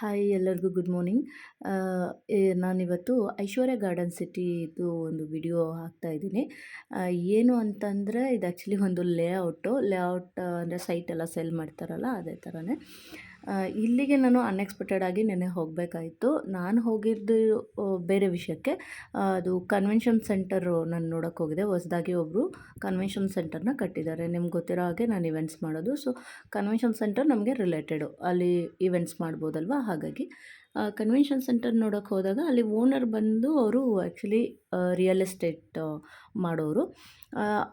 Hi ಎಲ್ಲರಿಗೂ good morning. ನಾನಿವತ್ತು ಐಶ್ವರ್ಯ garden ಸಿಟಿದು ಒಂದು ವಿಡಿಯೋ ಹಾಕ್ತಾ ಇದ್ದೀನಿ. ಏನು ಅಂತಂದರೆ ಇದು ಆ್ಯಕ್ಚುಲಿ ಒಂದು ಲೇಔಟು. ಲೇಔಟ್ ಅಂದರೆ ಸೈಟ್ ಎಲ್ಲ ಸೆಲ್ ಮಾಡ್ತಾರಲ್ಲ ಅದೇ ಥರನೇ. ಇಲ್ಲಿಗೆ ನಾನು ಅನ್ಎಕ್ಸ್ಪೆಕ್ಟೆಡ್ ಆಗಿ ನೆನೆ ಹೋಗಬೇಕಾಯಿತು. ನಾನು ಹೋಗಿದ್ದು ಬೇರೆ ವಿಷಯಕ್ಕೆ ಅದು ಕನ್ವೆನ್ಷನ್ ಸೆಂಟರು ನಾನು ನೋಡೋಕೆ ಹೋಗಿದೆ. ಹೊಸದಾಗಿ ಒಬ್ಬರು ಕನ್ವೆನ್ಷನ್ ಸೆಂಟರ್ನ ಕಟ್ಟಿದ್ದಾರೆ. ನಿಮ್ಗೆ ಗೊತ್ತಿರೋ ಹಾಗೆ ನಾನು ಇವೆಂಟ್ಸ್ ಮಾಡೋದು. ಸೊ ಕನ್ವೆನ್ಷನ್ ಸೆಂಟರ್ ನಮಗೆ ರಿಲೇಟೆಡು ಅಲ್ಲಿ ಇವೆಂಟ್ಸ್ ಮಾಡ್ಬೋದಲ್ವಾ? ಹಾಗಾಗಿ ಕನ್ವೆನ್ಷನ್ ಸೆಂಟರ್ ನೋಡೋಕ್ಕೆ ಹೋದಾಗ ಅಲ್ಲಿ ಓನರ್ ಬಂದು ಅವರು ಆ್ಯಕ್ಚುಲಿ ರಿಯಲ್ ಎಸ್ಟೇಟ್ ಮಾಡೋರು.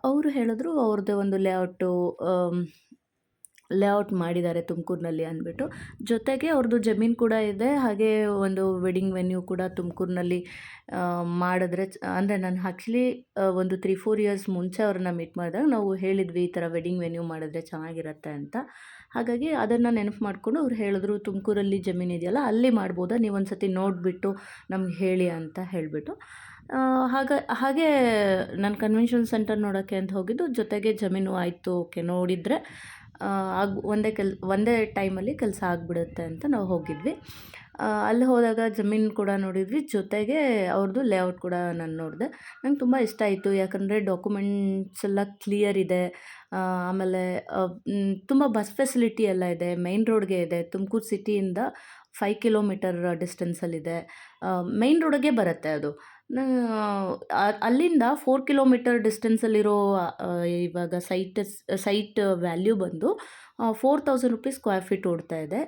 ಅವರು ಹೇಳಿದ್ರು ಅವ್ರದ್ದೇ ಒಂದು ಲೇಔಟು ಲೇಔಟ್ ಮಾಡಿದ್ದಾರೆ ತುಮಕೂರಿನಲ್ಲಿ ಅಂದ್ಬಿಟ್ಟು. ಜೊತೆಗೆ ಅವ್ರದ್ದು ಜಮೀನು ಕೂಡ ಇದೆ. ಹಾಗೆ ಒಂದು ವೆಡ್ಡಿಂಗ್ ವೆನ್ಯೂ ಕೂಡ ತುಮಕೂರಿನಲ್ಲಿ ಮಾಡಿದ್ರೆ ಅಂದರೆ ನಾನು ಆ್ಯಕ್ಚುಲಿ ಒಂದು ತ್ರೀ ಫೋರ್ ಇಯರ್ಸ್ ಮುಂಚೆ ಅವ್ರನ್ನ ಮೀಟ್ ಮಾಡಿದಾಗ ನಾವು ಹೇಳಿದ್ವಿ ಈ ಥರ ವೆಡ್ಡಿಂಗ್ ವೆನ್ಯೂ ಮಾಡಿದ್ರೆ ಚೆನ್ನಾಗಿರುತ್ತೆ ಅಂತ. ಹಾಗಾಗಿ ಅದನ್ನು ನೆನಪು ಮಾಡಿಕೊಂಡು ಅವ್ರು ಹೇಳಿದ್ರು ತುಮಕೂರಲ್ಲಿ ಜಮೀನು ಇದೆಯಲ್ಲ ಅಲ್ಲಿ ಮಾಡ್ಬೋದಾ, ನೀವು ಒಂದು ಸತಿ ನೋಡಿಬಿಟ್ಟು ನಮ್ಗೆ ಹೇಳಿ ಅಂತ ಹೇಳಿಬಿಟ್ಟು. ಹಾಗ, ಹಾಗೆ ನಾನು ಕನ್ವೆನ್ಷನ್ ಸೆಂಟರ್ ನೋಡೋಕ್ಕೆ ಅಂತ ಹೋಗಿದ್ದು ಜೊತೆಗೆ ಜಮೀನು ಆಯಿತು ಓಕೆ ನೋಡಿದರೆ ಆಗ, ಒಂದೇ ಕೆಲ್, ಒಂದೇ ಟೈಮಲ್ಲಿ ಕೆಲಸ ಆಗಿಬಿಡುತ್ತೆ ಅಂತ ನಾವು ಹೋಗಿದ್ವಿ. ಅಲ್ಲಿ ಹೋದಾಗ ಜಮೀನು ಕೂಡ ನೋಡಿದ್ವಿ, ಜೊತೆಗೆ ಅವ್ರದ್ದು ಲೇಔಟ್ ಕೂಡ ನಾನು ನೋಡಿದೆ. ನಂಗೆ ತುಂಬ ಇಷ್ಟ ಆಯಿತು, ಯಾಕಂದರೆ ಡಾಕ್ಯುಮೆಂಟ್ಸ್ ಎಲ್ಲ ಕ್ಲಿಯರ್ ಇದೆ. ಆಮೇಲೆ ತುಂಬ ಬಸ್ ಫೆಸಿಲಿಟಿ ಎಲ್ಲ ಇದೆ ಮೈನ್ ರೋಡ್ಗೆ ಇದೆ, ತುಮಕೂರು ಸಿಟಿಯಿಂದ ಫೈ ಕಿಲೋಮೀಟರ್ ಡಿಸ್ಟೆನ್ಸಲ್ಲಿದೆ ಮೈನ್ ರೋಡಿಗೆ ಬರುತ್ತೆ ಅದು. ಅಲ್ಲಿಂದ ಫೋರ್ ಕಿಲೋಮೀಟರ್ ಡಿಸ್ಟೆನ್ಸಲ್ಲಿರೋ ಇವಾಗ ಸೈಟ್ ಸೈಟ್ ವ್ಯಾಲ್ಯೂ ಬಂದು four thousand rupees square feet ಓಡ್ತಾ ಇದೆ.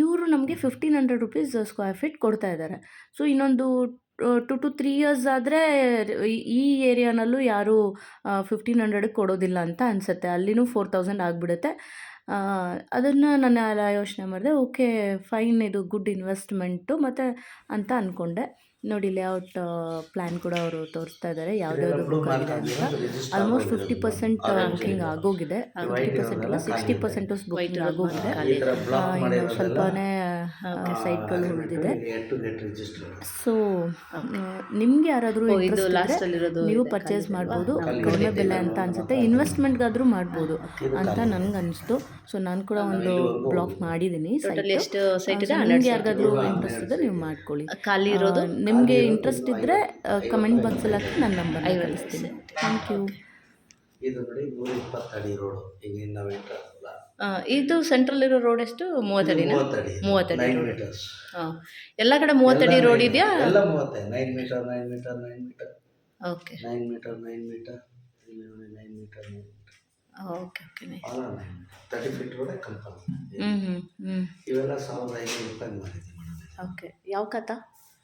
ಇವರು ನಮಗೆ fifteen hundred rupees square feet ಕೊಡ್ತಾ ಇದ್ದಾರೆ ಸೊ ಇನ್ನೊಂದು ಟು ಟು ತ್ರೀ ಇಯರ್ಸ್ ಆದರೆ, ಈ ಏರಿಯಾನಲ್ಲೂ ಯಾರೂ ಫಿಫ್ಟೀನ್ ಹಂಡ್ರೆಡಿಗೆ ಕೊಡೋದಿಲ್ಲ ಅಂತ ಅನಿಸುತ್ತೆ. ಅಲ್ಲಿನೂ ಫೋರ್ ತೌಸಂಡ್ ಆಗಿಬಿಡುತ್ತೆ. ಅದನ್ನು ನಾನು ಯೋಚನೆ ಮಾಡಿದೆ ಓಕೆ ಫೈನ್ ಇದು ಗುಡ್ ಇನ್ವೆಸ್ಟ್ಮೆಂಟು ಮತ್ತು ಅಂತ ಅಂದ್ಕೊಂಡೆ ನೋಡಿ ಲೇಔಟ್ ಪ್ಲ್ಯಾನ್ ಕೂಡ ಅವರು ತೋರಿಸ್ತಾ ಇದ್ದಾರೆ ಯಾವ್ದಾದ್ರು ಬುಕ್ ಆಗಿದೆ ಅಂತ. ಆಲ್ಮೋಸ್ಟ್ ಫಿಫ್ಟಿ ಪರ್ಸೆಂಟ್ ಬುಕಿಂಗ್ ಆಗೋಗಿದೆ. ಫಿಫ್ಟಿ ಪರ್ಸೆಂಟ್ ಅಲ್ಲ ಸಿಕ್ಸ್ಟಿ ಪರ್ಸೆಂಟು ಬುಕಿಂಗ್ ಆಗೋಗಿದೆ. ಇನ್ನು ಸ್ವಲ್ಪನೇ ಸೈಟ್ಗಳು ಉಳಿದಿದೆ. ಸೊ ನಿಮ್ಗೆ ಯಾರಾದರೂ ನೀವು ಪರ್ಚೇಸ್ ಮಾಡ್ಬೋದು. ಕಡಿಮೆ ಬೆಲೆ ಅಂತ ಅನ್ಸುತ್ತೆ. ಇನ್ವೆಸ್ಟ್ಮೆಂಟ್ಗಾದರೂ ಮಾಡ್ಬೋದು ಅಂತ ನನ್ಗೆ ಅನಿಸ್ತು. ಸೊ ನಾನು ಕೂಡ ಒಂದು ಬ್ಲಾಕ್ ಮಾಡಿದ್ದೀನಿ ಯಾರಾದ್ರೂ ಸೈಟ್ ಇದೆ? ನಿಮ್ಗೆ ಯಾರಿಗಾದ್ರೂ ಇಂಟ್ರೆಸ್ಟ್ ಇದ್ದರೆ ನೀವು ಮಾಡ್ಕೊಳ್ಳಿ. ಖಾಲಿ ಇರೋದು? ನಿಮಗೆ ಇಂಟ್ರೆಸ್ಟ್ ಇದ್ದರೆ ಕಮೆಂಟ್ ಬಾಕ್ಸಲ್ಲಿ ಹಾಕಿ ನನ್ನ ನಂಬರ್ ಕಳಿಸ್ತೀನಿ. ಥ್ಯಾಂಕ್ ಯು ಇದು ನೋಡಿ ನೂರ ಇಪ್ಪತ್ತು ಅಡಿ ರೋಡು ಈಗ ನಾವು ಆ, ಇದು ಸೆಂಟ್ರಲ್ ಇರೋ ರೋಡ್ ಎಷ್ಟು? ಮೂವತ್ತಡಿ ಮೂವತ್ತಡಿ. ಮೀಟರ್ಸ್ ಆ, ಎಲ್ಲ ಕಡೆ ಮೂವತ್ತಡಿ ರೋಡ್ ಇದೆಯಾ? ಎಲ್ಲ ಮೂವತ್ತೈ. Nine metre nine metre nine metre okay nine metre nine metre nine metre nine okay okay thirty feet ರೋಡೇ company ಹ್ಞೂ ಹ್ಞೂ ಹ್ಞೂ ಇವೆಲ್ಲ ಸಾವಿರದ ಐನೂರು ರೂಪಾಯಿ ಮಾಡಿದ್ವಿ ಓಕೆ ಯಾವ ಕಥ